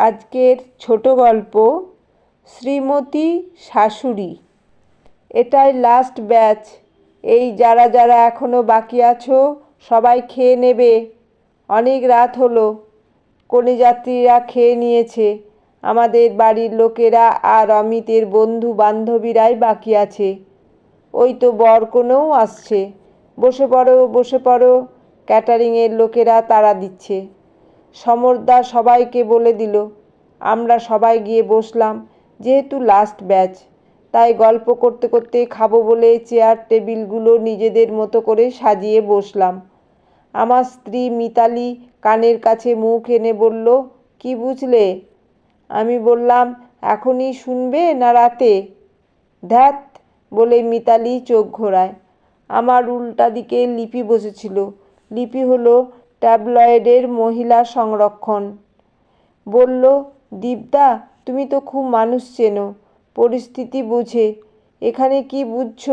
আজকের ছোট গল্প শ্রীমতী শাশুড়ি। এটাই লাস্ট ব্যাচ এই যারা যারা এখনও বাকি আছো, সবাই খেয়ে নেবে। অনেক রাত হলো। কনে যাত্রীরা খেয়ে নিয়েছে। আমাদের বাড়ির লোকেরা আর অমিতের বন্ধু বান্ধবীরাই বাকি আছে। ওই তো বর কোনেও আসছে। বসে পড়ো বসে পড়ো। ক্যাটারিংয়ের লোকেরা তাড়া দিচ্ছে। সমরদা সবাইকে বলে দিল, আমরা সবাই গিয়ে বসলাম, যেহেতু লাস্ট ব্যাচ তাই গল্প করতে করতে খাব বলে চেয়ার টেবিলগুলো নিজেদের মতো করে সাজিয়ে বসলাম। আমার স্ত্রী মিতালি কানের কাছে মুখ এনে বলল, কি বুঝলে? আমি বললাম, এখনই শুনবে না রাতে? ধ্যাত, বলে মিতালি চোখ ঘোরায়। আমার উল্টা দিকে লিপি বসেছিল। লিপি হলো ট্যাবলয়েডের মহিলা সংরক্ষণ। বলল দীপদা তুমি তো খুব মানুষ চেনো, পরিস্থিতি বুঝে, এখানে কি বুঝছ?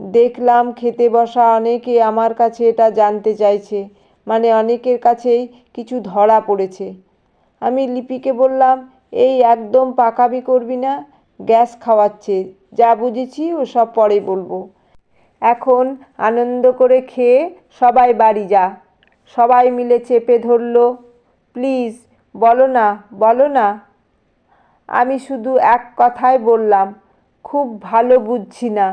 দেখলাম খেতে বসা অনেকে আমার কাছে এটা জানতে চাইছে মানে অনেকের কাছেই কিছু ধরা পড়েছে। আমি লিপিকে বললাম, এই একদম পাকাবি করবি না, গ্যাস খাওয়াচ্ছে, যা বুঝেছি ও সব পরে বলব। এখন আনন্দ করে খেয়ে সবাই বাড়ি যা। সবাই মিলে চেপে ধরলো, প্লিজ, বলো না বলো না। আমি শুধু এক কথাই বললাম, খুব ভালো বুঝছি না।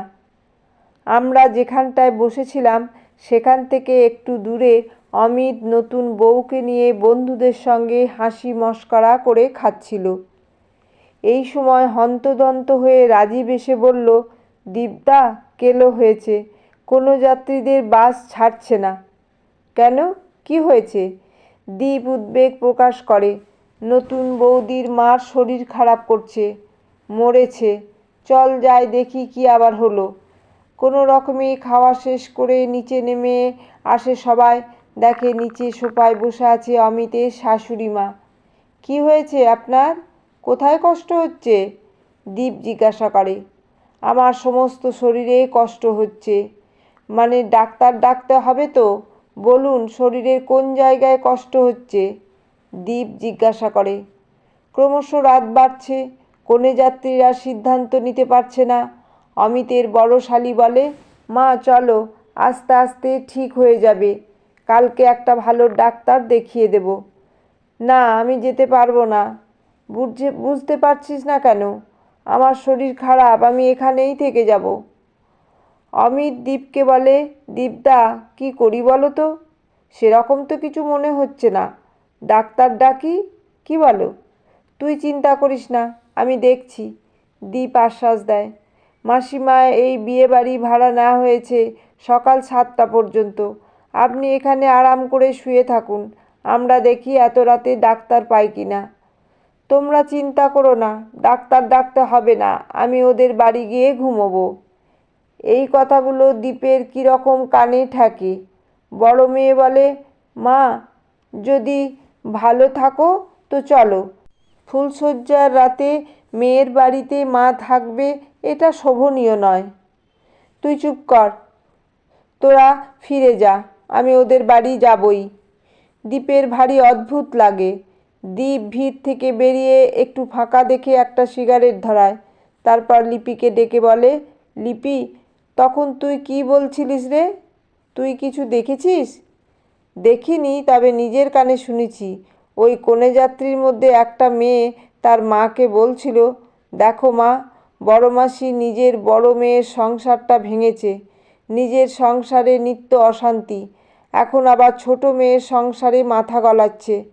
আমরা যেখানটায় বসেছিলাম, সেখান থেকে একটু দূরে অমিত নতুন বউকে নিয়ে বন্ধুদের সঙ্গে হাসি মস্করা করে খাচ্ছিল। এই সময় হন্তদন্ত হয়ে রাজীব এসে বলল দীপদা কেলো হয়েছে? কোনো যাত্রীদের বাস ছাড়ছে না। কেন? কি হয়েছে? দীপ উদ্বেগ প্রকাশ করে, নতুন বৌদির মার শরীর খারাপ করছে, মরেছে, চল যাই দেখি কি আবার হলো। কোনো রকমে খাওয়া শেষ করে নিচে নেমে আসে সবাই, দেখে নিচে সোপায় বসে আছে অমিতের শাশুড়ি মা। কী হয়েছে আপনার? কোথায় কষ্ট হচ্ছে? দীপ জিজ্ঞাসা করে। আমার সমস্ত শরীরে কষ্ট হচ্ছে। মানে ডাক্তার ডাকতে হবে তো? বলুন, শরীরের কোন জায়গায় কষ্ট হচ্ছে? দীপ জিজ্ঞাসা করে। ক্রমশ রাত বাড়ছে, কনে যাত্রীরা সিদ্ধান্ত নিতে পারছে না। অমিতের বড় শালি বলে, মা, চলো, আস্তে আস্তে ঠিক হয়ে যাবে। কালকে একটা ভালো ডাক্তার দেখিয়ে দেব। না, আমি যেতে পারব না। বুঝে, বুঝতে পারছিস না কেন? আমার শরীর খারাপ, আমি এখানেই থেকে যাব। অমিত দীপকে বলে, দীপদা, কি করি বলো তো? সেরকম তো কিছু মনে হচ্ছে না। ডাক্তার ডাকি, কি বলো? তুই চিন্তা করিস না, আমি দেখছি। দীপ আশ্বাস দেয়, মাসিমা, এই বিয়ে বাড়ি ভাড়া নেওয়া হয়েছে সকাল সাতটা পর্যন্ত। আপনি এখানে আরাম করে শুয়ে থাকুন, আমরা দেখি এত রাতে ডাক্তার পাই কি না। তোমরা চিন্তা করো না, ডাক্তার ডাকতে হবে না, আমি ওদের বাড়ি গিয়ে ঘুমোবো। এই কথাগুলো দ্বীপের কীরকম কানে ঠেকে। বড় মেয়ে বলে, মা, যদি ভালো থাকো তো চলো। ফুলশয্যার রাতে মেয়ের বাড়িতে মা থাকবে এটা শোভনীয় নয়। তুই চুপ কর, তোরা ফিরে যা, আমি ওদের বাড়ি যাবই। দ্বীপের ভারী অদ্ভুত লাগে। দ্বীপ ভিড় থেকে বেরিয়ে একটু ফাঁকা দেখে একটা সিগারেট ধরায়। তারপর লিপিকে ডেকে বলে, লিপি তখন তুই কি বলছিলিস রে? তুই কিছু দেখেছিস? দেখিনি, তবে নিজের কানে শুনেছি। ওই কনে যাত্রীর মধ্যে একটা মেয়ে তার মাকে বলছিল, দেখো মা, বড় মাসি নিজের বড় মেয়ের সংসারটা ভেঙেছে। নিজের সংসারে নিত্য অশান্তি। এখন আবার ছোট মেয়ের সংসারে মাথা গলাচ্ছে।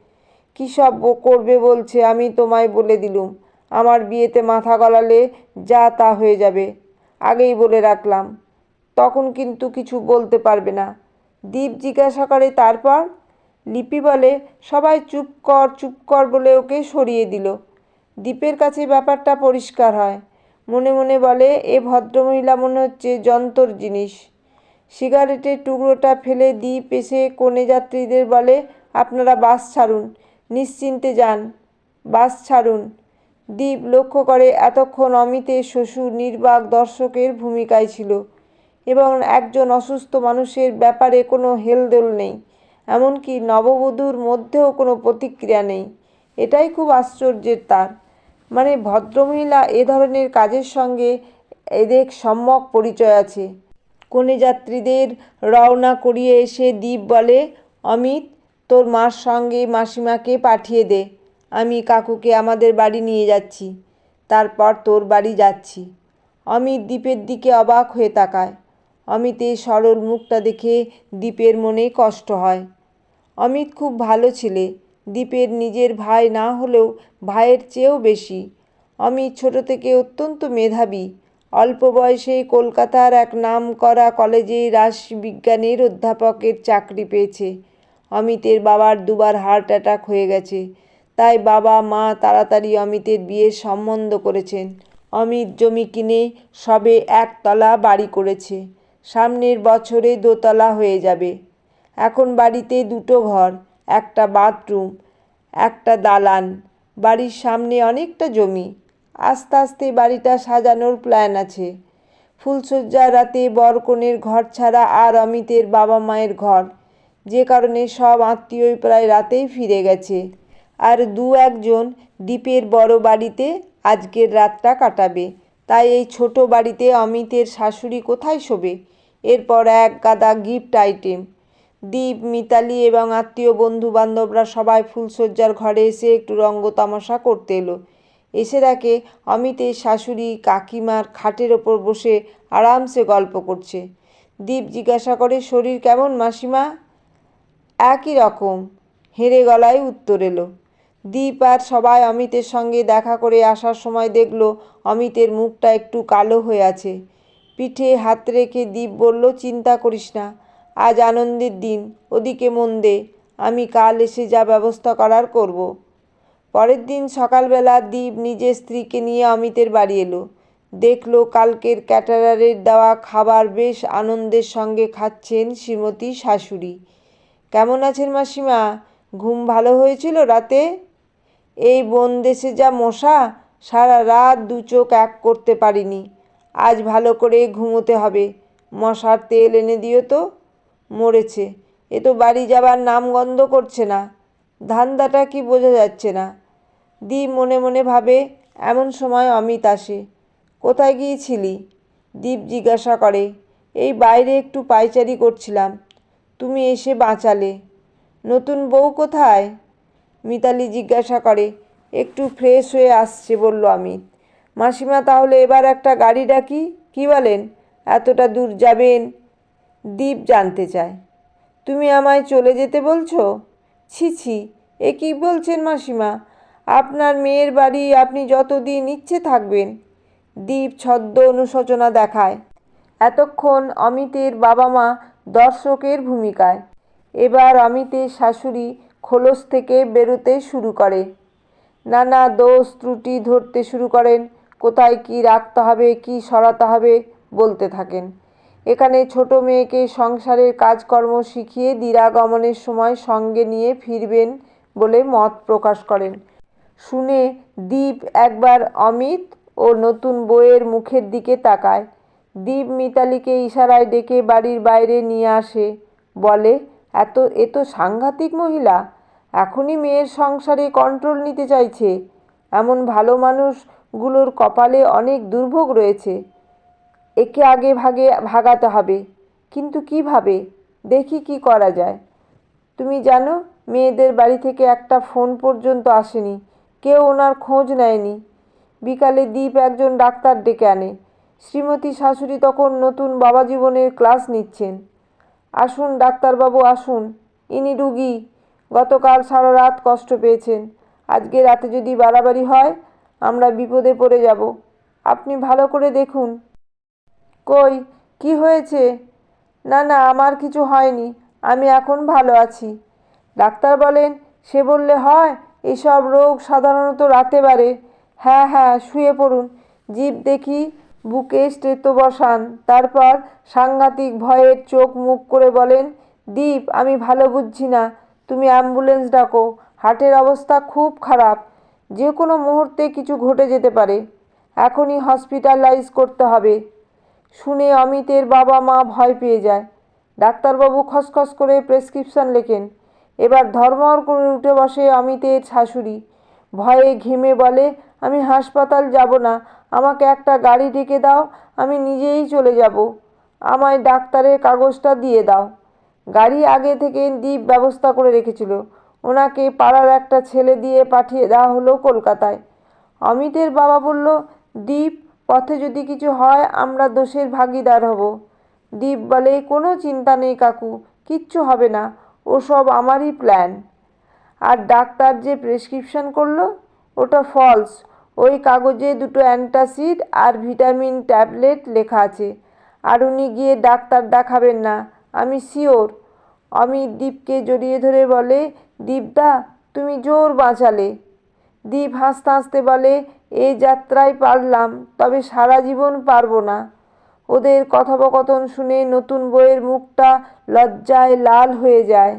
কী সব করবে বলছে, আমি তোমায় বলে দিলুম। আমার বিয়েতে মাথা গলালে যা তা হয়ে যাবে। আগেই বলে রাখলাম। তখন কিন্তু কিছু বলতে পারবে না। দীপ জিজ্ঞাসা করে, তারপর? লিপি বলে, সবাই চুপ কর চুপ কর বলে ওকে সরিয়ে দিল। দ্বীপের কাছে ব্যাপারটা পরিষ্কার হয়। মনে মনে বলে, এ ভদ্রমহিলা মনে হচ্ছে যন্তর জিনিস। সিগারেটের টুকরোটা ফেলে দ্বীপ এসে কনে যাত্রীদের বলে, আপনারা বাস ছাড়ুন, নিশ্চিন্তে যান, বাস ছাড়ুন। দ্বীপ লক্ষ্য করে এতক্ষণ অমিতের শ্বশুর নির্বাক দর্শকের ভূমিকায় ছিল এবং একজন অসুস্থ মানুষের ব্যাপারে কোনো হেলদোল নেই, এমনকি নববধূর মধ্যেও কোনো প্রতিক্রিয়া নেই। এটাই খুব আশ্চর্যের তার। মানে ভদ্রমহিলা এ ধরনের কাজের সঙ্গে এদের সম্যক পরিচয় আছে। কনে যাত্রীদের রওনা করিয়ে এসে দীপ বলে, অমিত, তোর মার সঙ্গে মাসিমাকে পাঠিয়ে দে। আমি কাকুকে আমাদের বাড়ি নিয়ে যাচ্ছি, তারপর তোর বাড়ি যাচ্ছি। অমিত দ্বীপের দিকে অবাক হয়ে তাকায়। অমিতের সরল মুখটা দেখে দ্বীপের মনে কষ্ট হয়। অমিত খুব ভালো ছেলে দ্বীপের নিজের ভাই না হলেও ভাইয়ের চেয়েও বেশি। অমিত ছোট থেকে অত্যন্ত মেধাবী। অল্প বয়সেই কলকাতার এক নাম করা কলেজে রাসবিজ্ঞানের অধ্যাপকের চাকরি পেয়েছে। অমিতের বাবার দুবার হার্ট অ্যাটাক হয়ে গেছে। তাই বাবা, মা তাড়াতাড়ি অমিতের বিয়ের সম্বন্ধ করেছেন। অমিত জমি কিনে সবে একতলা বাড়ি করেছে। সামনের বছরে দোতলা হয়ে যাবে। এখন বাড়িতে দুটো ঘর, একটা বাথরুম, একটা দালান। বাড়ির সামনে অনেকটা জমি। আস্তে আস্তে বাড়িটা সাজানোর প্ল্যান আছে। ফুলসজ্জার রাতে বরকনের ঘর ছাড়া আর অমিতের বাবা মায়ের ঘর। যে কারণে সব আত্মীয়ই প্রায় রাতেই ফিরে গেছে। আর দু একজন দ্বীপের বড় বাড়িতে আজকের রাতটা কাটাবে। তাই এই ছোট বাড়িতে অমিতের শাশুড়ি কোথায় শোবে? এরপর এক গাদা গিফট আইটেম। দীপ মিতালি এবং আত্মীয় বন্ধু বান্ধবরা সবাই ফুলসজ্জার ঘরে এসে একটু রঙ্গ তামাশা করতে এলো। এসে দেখে অমিতের শাশুড়ি কাকিমার খাটের ওপর বসে আরামসে গল্প করছে। দীপ জিজ্ঞাসা করে, শরীর কেমন মাসিমা? একই রকম। হেরে গলায় উত্তর এলো। দীপ আর সবাই অমিতের সঙ্গে দেখা করে আসার সময় দেখল অমিতের মুখটা একটু কালো হয়ে আছে। পিঠে হাত রেখে দীপ বলল, চিন্তা করিস না, আজ আনন্দের দিন, ওদিকে মন দে, আমি কাল এসে যা ব্যবস্থা করার করব। পরের দিন সকালবেলা দীপ নিজের স্ত্রীকে নিয়ে অমিতের বাড়ি এলো। দেখল কালকের ক্যাটারারের দেওয়া খাবার বেশ আনন্দের সঙ্গে খাচ্ছেন শ্রীমতী শাশুড়ি। কেমন আছেন মাসিমা? ঘুম ভালো হয়েছিল রাতে? এই বন দেশে যা মশা, সারা রাত দু চোখ এক করতে পারিনি। আজ ভালো করে ঘুমোতে হবে। মশার তেল এনে দিও তো। মরেছে। এ তো বাড়ি যাবার নাম গন্ধ করছে না। ধান্দাটা কি বোঝা যাচ্ছে না। দীপ মনে মনে ভাবে, এমন সময় অমিত আসে। কোথায় গিয়েছিলি? দীপ জিজ্ঞাসা করে। এই বাইরে একটু পায়চারি করছিলাম। তুমি এসে বাঁচালে। নতুন বউ কোথায়? মিতালি জিজ্ঞাসা করে, একটু ফ্রেশ হয়ে আসছে, বলল অমিত মাসিমা, তাহলে এবার একটা গাড়ি ডাকি? কি বলেন? এতটা দূর যাবেন? দীপ জানতে চায়। তুমি আমায় চলে যেতে বলছো? ছি ছি, এ কী বলছেন মাসিমা? আপনার মেয়ের বাড়ি আপনি যতদিন ইচ্ছে থাকবেন। দীপ ছদ্ম অনুশোচনা দেখায়। এতক্ষণ অমিতের বাবা মা দর্শকের ভূমিকায়। এবার অমিতের শাশুড়ি খোলস থেকে বেরোতে শুরু করে। নানা দোষ ত্রুটি ধরতে শুরু করেন। কোথায় কি রাখতে হবে, কি সরাতে হবে বলতে থাকেন। এখানে ছোট মেয়েকে সংসারের কাজকর্ম শিখিয়ে দিরাগমনের সময় সঙ্গে নিয়ে ফিরবেন বলে মত প্রকাশ করেন। শুনে দীপ একবার অমিত ও নতুন বইয়ের মুখের দিকে তাকায়। দীপ মিতালিকে ইশারায় ডেকে বাড়ির বাইরে নিয়ে আসে। বলে, এত, এ তো সাংঘাতিক মহিলা। এখনই মেয়ের সংসারে কন্ট্রোল নিতে চাইছে। এমন ভালো মানুষগুলোর কপালে অনেক দুর্ভোগ রয়েছে। একে আগে ভাগে, ভাগাতে হবে। কিন্তু কীভাবে? দেখি কি করা যায়। তুমি জানো, মেয়েদের বাড়ি থেকে একটা ফোন পর্যন্ত আসেনি। কেউ ওনার খোঁজ নেয়নি। বিকালে দীপ একজন ডাক্তার ডেকে আনে। শ্রীমতী শাশুড়ি তখন নতুন বাবা জীবনের ক্লাস নিচ্ছেন। আসুন, ডাক্তারবাবু, আসুন। ইনি রুগী। গতকাল সারা রাত কষ্ট পেয়েছেন। আজকে রাতে যদি বাড়াবাড়ি হয়, আমরা বিপদে পড়ে যাব। আপনি ভালো করে দেখুন। কই, কি হয়েছে? না না, আমার কিছু হয়নি। আমি এখন ভালো আছি। ডাক্তার বলেন, সে বললে হয়, এসব রোগ সাধারণত রাতে বাড়ে। হ্যাঁ হ্যাঁ শুয়ে পড়ুন। জীব দেখি বুকে স্টেতো বসান। তারপর সাংঘাতিক ভয়ের চোখ মুখ করে বলেন, দীপ, আমি ভালো বুঝছি না। তুমি অ্যাম্বুলেন্স ডাকো। হার্টের অবস্থা খুব খারাপ। যে কোনো মুহূর্তে কিছু ঘটে যেতে পারে। এখনই হসপিটালাইজ করতে হবে। শুনে অমিতের বাবা মা ভয় পেয়ে যায়। ডাক্তারবাবু খসখস করে প্রেসক্রিপশন লেখেন। এবার ধর্মর করে উঠে বসে অমিতের শাশুড়ি। ভয়ে ঘেমে বলে, আমি হাসপাতাল যাব না। আমাকে একটা গাড়ি ডেকে দাও। আমি নিজেই চলে যাব। আমায় ডাক্তারের কাগজটা দিয়ে দাও। গাড়ি আগে থেকে দ্বীপ ব্যবস্থা করে রেখেছিল। ওনাকে পাড়ার একটা ছেলে দিয়ে পাঠিয়ে দেওয়া হলো কলকাতায়। অমিতের বাবা বলল, দীপ, পথে যদি কিছু হয়, আমরা দোষের ভাগিদার হব। দীপ বলে, কোনো চিন্তা নেই কাকু, কিচ্ছু হবে না ওসব আমারই প্ল্যান আর ডাক্তার যে প্রেসক্রিপশন করল, ওটা ফলস ওই কাগজে দুটো অ্যান্টাসিড আর ভিটামিন ট্যাবলেট লেখা আছে। আর উনি গিয়ে ডাক্তার দেখাবেন না। আমি শিওর। অমিত দীপকে জড়িয়ে ধরে বলে, দীপদা, তুমি জোর বাঁচালে দীপ হাসতে হাসতে বলে, এ যাত্রায় পারলাম, তবে সারা জীবন পারব না। ওদের কথোপকথন শুনে নতুন বইয়ের মুখটা লজ্জায় লাল হয়ে যায়।